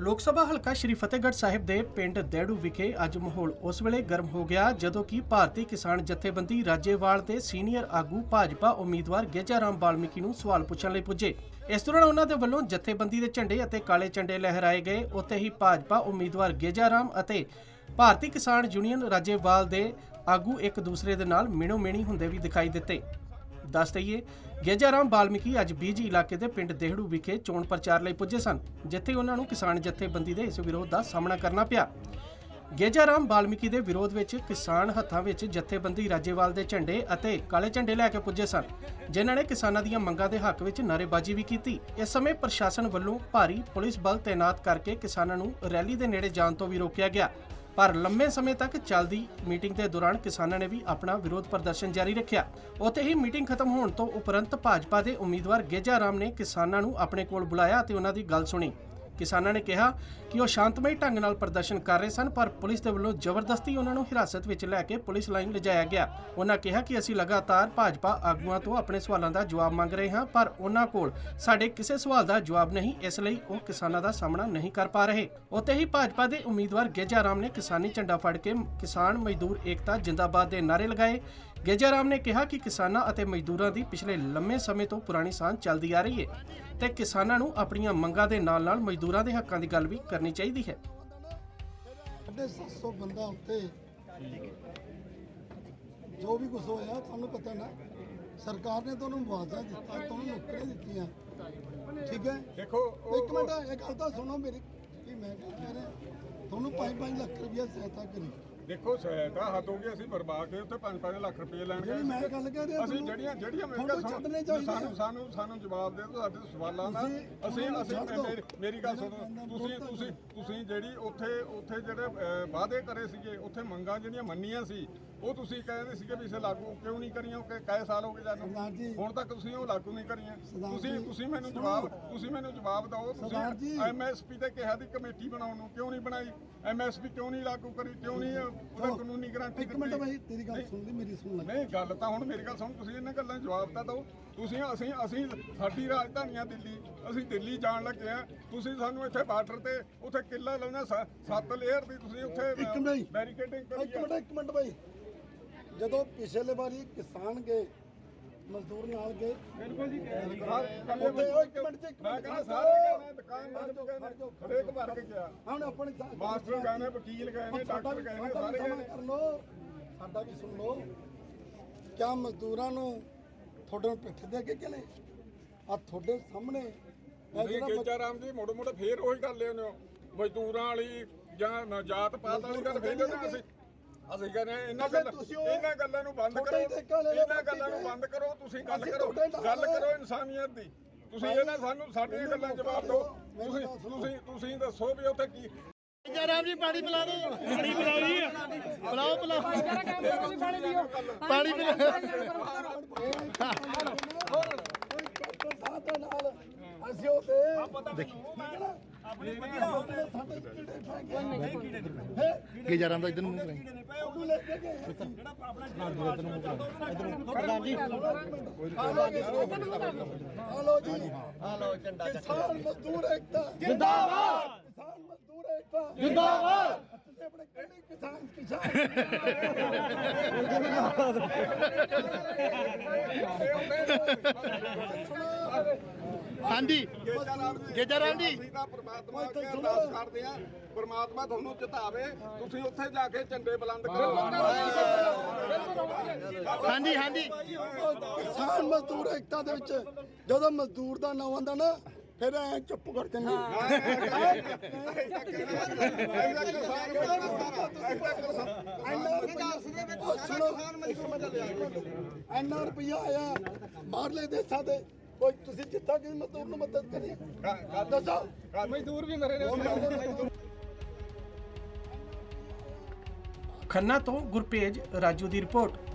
ਲੋਕ ਸਭਾ ਹਲਕਾ ਸ਼੍ਰੀ ਫਤਿਹਗੜ੍ਹ ਸਾਹਿਬ ਦੇ ਪਿੰਡ ਦੇੜੂ ਵਿਖੇ ਅੱਜ ਮਾਹੌਲ ਉਸ ਵੇਲੇ ਗਰਮ ਹੋ ਗਿਆ ਜਦੋਂ ਕਿ ਭਾਰਤੀ ਕਿਸਾਨ ਜਥੇਬੰਦੀ ਰਾਜੇਵਾਲ ਦੇ ਸੀਨੀਅਰ ਆਗੂ ਭਾਜਪਾ ਉਮੀਦਵਾਰ ਗੇਜਾ ਰਾਮ ਬਾਲਮੀਕੀ ਨੂੰ ਸਵਾਲ ਪੁੱਛਣ ਲਈ ਪੁੱਜੇ। ਇਸ ਦੌਰਾਨ ਉਹਨਾਂ ਦੇ ਵੱਲੋਂ ਜਥੇਬੰਦੀ ਦੇ ਝੰਡੇ ਅਤੇ ਕਾਲੇ ਝੰਡੇ ਲਹਿਰਾਏ ਗਏ। ਉੱਥੇ ਹੀ ਭਾਜਪਾ ਉਮੀਦਵਾਰ ਗੇਜਾ ਰਾਮ ਅਤੇ ਭਾਰਤੀ ਕਿਸਾਨ ਯੂਨੀਅਨ ਰਾਜੇਵਾਲ ਦੇ ਆਗੂ ਇੱਕ ਦੂਸਰੇ ਦੇ ਨਾਲ ਮਿਣੋ ਮਿਣੀ ਹੁੰਦੇ ਵੀ ਦਿਖਾਈ ਦਿੱਤੇ। ਦੱਸ ਦਈਏ, ਗੇਜਾਰਾਮ ਬਾਲਮੀਕੀ ਅੱਜ ਬੀਜੀ ਇਲਾਕੇ ਦੇ ਪਿੰਡ ਦੇਹੜੂ ਵਿਖੇ ਚੋਣ ਪ੍ਰਚਾਰ ਲਈ ਪੁੱਜੇ ਸਨ, ਜਿੱਥੇ ਉਹਨਾਂ ਨੂੰ ਕਿਸਾਨ ਜਥੇਬੰਦੀ ਦੇ ਇਸ ਵਿਰੋਧ ਦਾ ਸਾਹਮਣਾ ਕਰਨਾ ਪਿਆ। ਗੇਜਾਰਾਮ ਬਾਲਮੀਕੀ ਦੇ ਵਿਰੋਧ ਵਿੱਚ ਕਿਸਾਨ ਹੱਥਾਂ ਵਿੱਚ ਜਥੇਬੰਦੀ ਰਾਜੇਵਾਲ ਦੇ ਝੰਡੇ ਅਤੇ ਕਾਲੇ ਝੰਡੇ ਲੈ ਕੇ ਪੁੱਜੇ ਸਨ, ਜਿਨ੍ਹਾਂ ਨੇ ਕਿਸਾਨਾਂ ਦੀਆਂ ਮੰਗਾਂ ਦੇ ਹੱਕ ਵਿੱਚ ਨਾਅਰੇਬਾਜ਼ੀ ਵੀ ਕੀਤੀ। ਇਸ ਸਮੇਂ ਪ੍ਰਸ਼ਾਸਨ ਵੱਲੋਂ ਭਾਰੀ ਪੁਲਿਸ ਬਲ ਤਾਇਨਾਤ ਕਰਕੇ ਕਿਸਾਨਾਂ ਨੂੰ ਰੈਲੀ ਦੇ ਨੇੜੇ ਜਾਣ ਤੋਂ ਵੀ ਰੋਕਿਆ ਗਿਆ। ਪਰ ਲੰਮੇ ਸਮੇਂ ਤੱਕ ਚੱਲਦੀ ਮੀਟਿੰਗ ਦੇ ਦੌਰਾਨ ਕਿਸਾਨਾਂ ਨੇ ਵੀ ਆਪਣਾ ਵਿਰੋਧ ਪ੍ਰਦਰਸ਼ਨ ਜਾਰੀ ਰੱਖਿਆ। ਉੱਥੇ ਹੀ ਮੀਟਿੰਗ ਖਤਮ ਹੋਣ ਤੋਂ ਉਪਰੰਤ ਭਾਜਪਾ ਦੇ ਉਮੀਦਵਾਰ ਗੇਜਾ ਰਾਮ ਨੇ ਕਿਸਾਨਾਂ ਨੂੰ ਆਪਣੇ ਕੋਲ ਬੁਲਾਇਆ ਅਤੇ ਉਹਨਾਂ ਦੀ ਗੱਲ ਸੁਣੀ। ਕਿਸਾਨਾਂ ਨੇ ਕਿਹਾ ਕਿ ਉਹ ਸ਼ਾਂਤਮਈ ਢੰਗ ਨਾਲ ਪ੍ਰਦਰਸ਼ਨ ਕਰ ਰਹੇ ਸਨ, ਪਰ ਪੁਲਿਸ ਦੇ ਵੱਲੋਂ ਜ਼ਬਰਦਸਤੀ ਉਹਨਾਂ ਨੂੰ ਹਿਰਾਸਤ ਵਿੱਚ ਲੈ ਕੇ ਪੁਲਿਸ ਲਾਈਨ ਲਿਜਾਇਆ ਗਿਆ। ਉਹਨਾਂ ਕਿਹਾ ਕਿ ਅਸੀਂ ਲਗਾਤਾਰ ਭਾਜਪਾ ਆਗੂਆਂ ਤੋਂ ਆਪਣੇ ਸਵਾਲਾਂ ਦਾ ਜਵਾਬ ਮੰਗ ਰਹੇ ਹਾਂ, ਪਰ ਉਹਨਾਂ ਕੋਲ ਸਾਡੇ ਕਿਸੇ ਸਵਾਲ ਦਾ ਜਵਾਬ ਨਹੀਂ, ਇਸ ਲਈ ਉਹ ਕਿਸਾਨਾਂ ਦਾ ਸਾਹਮਣਾ ਨਹੀਂ ਕਰ ਪਾ ਰਹੇ। ਉੱਥੇ ਹੀ ਭਾਜਪਾ ਦੇ ਉਮੀਦਵਾਰ ਗੇਜਾ ਰਾਮ ਨੇ ਕਿਸਾਨੀ ਝੰਡਾ ਫੜ ਕੇ ਕਿਸਾਨ ਮਜ਼ਦੂਰ ਏਕਤਾ ਜਿੰਦਾਬਾਦ ਦੇ ਨਾਅਰੇ ਲਗਾਏ। ਗੇਜਾ ਰਾਮ ਨੇ ਕਿਹਾ ਕਿ ਕਿਸਾਨਾਂ ਅਤੇ ਮਜ਼ਦੂਰਾਂ ਦੀ ਪਿਛਲੇ ਲੰਮੇ ਸਮੇਂ ਤੋਂ ਪੁਰਾਣੀ ਸਾਂਝ ਚੱਲਦੀ ਆ ਰਹੀ ਹੈ ਤੇ ਕਿਸਾਨਾਂ ਨੂੰ ਆਪਣੀਆਂ ਮੰਗਾਂ ਦੇ ਨਾਲ-ਨਾਲ ਮਜ਼ਦੂਰਾਂ ਦੇ ਹੱਕਾਂ ਦੀ ਗੱਲ ਵੀ ਕਰਨੀ ਚਾਹੀਦੀ ਹੈ। ਸਾਢੇ 700 ਬੰਦਾ ਉੱਤੇ ਜੋ ਵੀ ਕੁਝ ਹੋਇਆ ਤੁਹਾਨੂੰ ਪਤਾ ਨਾ ਸਰਕਾਰ ਨੇ ਤੁਹਾਨੂੰ ਮੁਆਵਜ਼ਾ ਦਿੱਤਾ ਤੁਹਾਨੂੰ ਨੌਕਰੀਆਂ ਦਿੱਤੀਆਂ। ਠੀਕ ਹੈ? ਦੇਖੋ ਇੱਕ ਮਿੰਟ ਇਹ ਗੱਲ ਤਾਂ ਸੁਣੋ ਮੇਰੀ ਕਿ ਮੈਂ ਕਹਿ ਰਿਹਾ? ਤੁਹਾਨੂੰ 5-5 ਲੱਖ ਰੁਪਇਆ ਸਹਾਇਤਾ ਕਰੀ। ਦੇਖੋ ਸਹਾਇਤਾ ਹੱਦ ਹੋ ਗਈ ਅਸੀਂ ਬਰਬਾ ਕੇ ਉੱਥੇ 5-5 ਲੱਖ ਰੁਪਏ ਲੈਣ ਜਿਹੜੀ ਮੈਂ ਗੱਲ ਕਹਿ ਰਿਹਾ ਅਸੀਂ ਜਿਹੜੀਆਂ ਜਿਹੜੀਆਂ ਮੇਰੇ ਛੱਡਣੇ ਚਾਹੀਦੇ ਸਾਨੂੰ ਸਾਨੂੰ ਸਾਨੂੰ ਜਵਾਬ ਦੇ ਦਿਓ ਸਾਡੇ ਸਵਾਲਾਂ ਦਾ। ਅਸੀਂ ਅਸੀਂ। ਮੇਰੀ- ਗੱਲ ਸੁਣੋ ਤੁਸੀਂ ਤੁਸੀਂ ਤੁਸੀਂ ਜਿਹੜੀ ਉੱਥੇ ਉੱਥੇ ਜਿਹੜੇ ਵਾਅਦੇ ਕਰੇ ਸੀਗੇ ਉੱਥੇ ਮੰਗਾਂ ਜਿਹੜੀਆਂ ਮੰਨੀਆਂ ਸੀ ਉਹ ਤੁਸੀਂ ਕਹਿੰਦੇ ਸੀਗੇ ਵੀ ਇਸੇ ਲਾਗੂ ਕਿਉਂ ਨਹੀਂ ਕਰੀਆਂ? ਉਹ ਕਿ ਕਈ ਸਾਲ ਹੋ ਗਏ ਸਰਦਾਰ ਜੀ। ਜਾਨੂੰ ਹੁਣ ਤੱਕ ਤੁਸੀਂ ਉਹ ਲਾਗੂ ਨਹੀਂ ਕਰੀਆਂ। ਸਰਦਾਰ ਤੁਸੀਂ ਜੀ, ਤੁਸੀਂ ਮੈਨੂੰ। ਜਵਾਬ ਤੁਸੀਂ ਮੈਨੂੰ ਜਵਾਬ ਦਿਓ। ਸਰਦਾਰ ਜੀ। ਤੁਸੀਂ ਐਮਐਸਪੀ ਤੇ ਕਿਹਾ ਦੀ ਕਮੇਟੀ ਬਣਾਉਣ ਨੂੰ ਕਿਉਂ ਨਹੀਂ ਬਣਾਈ? ਐਮਐਸਪੀ ਕਿਉਂ ਨਹੀਂ ਲਾਗੂ ਕਰੀ? ਕਿਉਂ ਨਹੀਂ ਉਹਦਾ ਕਾਨੂੰਨੀ ਗਾਰੰਟੀ ਇੱਕ ਮਿੰਟ ਭਾਈ ਤੇਰੀ ਗੱਲ ਸੁਣ ਲਈ ਮੇਰੀ ਸੁਣ ਲੈ ਨਹੀਂ ਗੱਲ ਤਾਂ ਹੁਣ ਮੇਰੀ ਗੱਲ ਸੁਣ। ਤੁਸੀਂ ਇਹਨਾਂ ਗੱਲਾਂ ਦਾ ਜਵਾਬ ਤਾਂ ਦਿਓ। ਤੁਸੀਂ ਅਸੀਂ ਅਸੀਂ ਸਾਡੀ ਰਾਜਧਾਨੀ ਆ ਦਿੱਲੀ ਅਸੀਂ ਦਿੱਲੀ ਜਾਣ ਲੱਗੇ ਆ। ਤੁਸੀਂ ਸਾਨੂੰ ਇੱਥੇ ਬਾਰਡਰ ਤੇ ਉੱਥੇ ਕਿੱਲਾ ਲਾਉਣਾ ਸ- ਸੱਤ ਲੇਅਰ ਦੀ ਤੁਸੀਂ ਉੱਥੇ ਇੱਕ ਮਿੰਟ। ਬੈਰੀਕੇਡਿੰਗ ਇੱਕ ਕਰੀ ਮਿੰਟ ਇੱਕ ਮਿੰਟ ਭਾਈ ਜਦੋਂ ਪਿਛਲੇ ਵਾਰੀ ਕਿਸਾਨ ਗਏ ਮਜ਼ਦੂਰ ਨਾਲ ਗਏ ਬਿਲਕੁਲ ਜੀ ਉੱਥੇ ਉਹ ਇੱਕ ਮਿੰਟ ਚ ਇੱਕ ਮੈਂ ਮਿੰਟ ਕਹਿੰਦਾ ਖੜ ਸਾਰੇ ਜਾਓ। ਗਏ ਨੇ ਦੁਕਾਨਦਾਰ ਖੜ ਜਾਓ, ਗਏ ਖੜ ਜਾਓ, ਨੇ ਖੜ ਹਰੇਕ ਵਰਗ ਗਿਆ। ਹੁਣ ਆਪਣੇ ਸਾ- ਮਾਸਟਰ ਗਏ ਨੇ ਵਕੀਲ ਗਏ ਨੇ ਸਾਡਾ ਡਾਕਟਰ ਵੀ ਗਏ ਨੇ ਸਾਡਾ ਸਾਰੇ ਵੀ ਗਏ ਸਮਾਂ ਨੇ ਕਰ ਲਓ ਸਾਡਾ ਵੀ ਸੁਣ ਲਓ। ਕਿਆ ਮਜ਼ਦੂਰਾਂ ਨੂੰ ਤੁਹਾਡੇ ਨੂੰ ਪਿੱਠ ਦੇ ਕੇ ਕਿਨੇ ਆ ਤੁਹਾਡੇ ਸਾਹਮਣੇ ਇਹ ਗੇਜਾ ਰਾਮ ਜੀ ਮੋੜ ਮੋੜ ਫੇਰ ਉਹੀ ਗੱਲ ਲੈਉਂਦੇ ਹੋ ਮਜ਼ਦੂਰਾਂ ਵਾਲੀ ਜਾਂ ਜਾਤ ਪਾਤ ਵਾਲੀ ਗੱਲ ਫੇਰ ਲੈਉਂਦੇ ਅਸੀਂ। ਅਸੀਂ ਕਹਿੰਦੇ ਇਹਨਾਂ ਗੱਲਾਂ ਇਹਨਾਂ ਗੱਲਾਂ ਨੂੰ ਬੰਦ ਕਰੋ। ਇਹਨਾਂ ਗੱਲਾਂ ਨੂੰ ਬੰਦ ਕਰੋ ਤੁਸੀਂ ਗੱਲ ਕਰੋ। ਗੱਲ। ਕਰੋ ਇਨਸਾਨੀਅਤ ਦੀ। ਤੁਸੀਂ ਇਹਨਾਂ ਸਾਨੂੰ ਸਾਡੀਆਂ ਗੱਲਾਂ ਜਵਾਬ ਦਿਓ। ਤੁਸੀਂ। ਤੁਸੀਂ ਤੁਸੀਂ ਦੱਸੋ ਵੀ ਉੱਥੇ ਕੀ ਜਰਾਮ ਜੀ ਪਾਣੀ ਪਿਲਾ ਦਿਓ। ਪਾਣੀ ਪਿਲਾਓ ਜੀ। ਪਿਲਾਓ ਪਿਲਾਓ। ਪਾਣੀ ਪਿਲਾਓ ਸਾਹਿਬ ਦੇ ਨਾਲ। ਅਸੀਂ ਉਹਦੇ ਦੇਖੀ। ਸਾਡੇ ਕੀੜੇ ਫੈਂਕੇ ਕੀ ਜਰਾਮ ਦਾ ਇਧਰ ਨੂੰ? ਕਰਾਈ ਉਹਨੂੰ ਲੈ ਕੇ ਗਏ ਅਸੀਂ। ਪ੍ਰਧਾਨ ਜੀ। ਹਲੋ ਜੀ। ਹਲੋ ਝੰਡਾ ਕਿਸਾਨ ਮਜ਼ਦੂਰ ਏਕਤਾ। ਜਿੰਦਾਬਾਦ! ਕਿਸਾਨ ਮਜ਼ਦੂਰ ਏਕਤਾ। ਜਿੰਦਾਬਾਦ! ਤੁਸੀਂ ਆਪਣੇ ਕਿਹੜੀ ਕਿਸਾਨ ਕਿਸਾਨ? ਹਾਂਜੀ। ਗੇਜਾ ਰਾਮ ਜੀ। ਗੇਜਾ ਰਾਮ ਜੀ। ਅਸੀਂ ਤਾਂ ਪ੍ਰਮਾਤਮਾ ਇੱਥੇ ਅੱਗੇ ਸੁਣੋ। ਅਰਦਾਸ ਕਰਦੇ ਆ ਪ੍ਰਮਾਤਮਾ ਤੁਹਾਨੂੰ ਜਿਤਾਵੇ। ਤੁਸੀਂ ਉੱਥੇ ਜਾ ਕੇ ਝੰਡੇ ਬੁਲੰਦ ਕਰੋ। ਹਾਂਜੀ ਹਾਂਜੀ। ਕਿਸਾਨ ਮਜ਼ਦੂਰ ਏਕਤਾ ਦੇ ਵਿੱਚ ਜਦੋਂ ਮਜ਼ਦੂਰ ਦਾ ਨਾਂ ਆਉਂਦਾ ਨਾ ਫਿਰ ਐ ਚੁੱਪ ਕਰ ਜੰਨੇ ਇੰਨਾ ਰੁਪਇਆ ਆਇਆ ਬਾਹਰਲੇ ਦੇਸ਼ਾਂ ਦੇ ਕੋਈ ਤੁਸੀਂ ਜਿੱਥਾ ਕਿ ਮਜ਼ਦੂਰ ਨੂੰ ਮਦਦ ਕਰੀ। ਦੱਸੋ। ਮਜ਼ਦੂਰ ਵੀ ਮਰੇ ਨੇ। ਖੰਨਾ ਤੋਂ ਗੁਰਪੇਜ ਰਾਜੂ ਦੀ ਰਿਪੋਰਟ।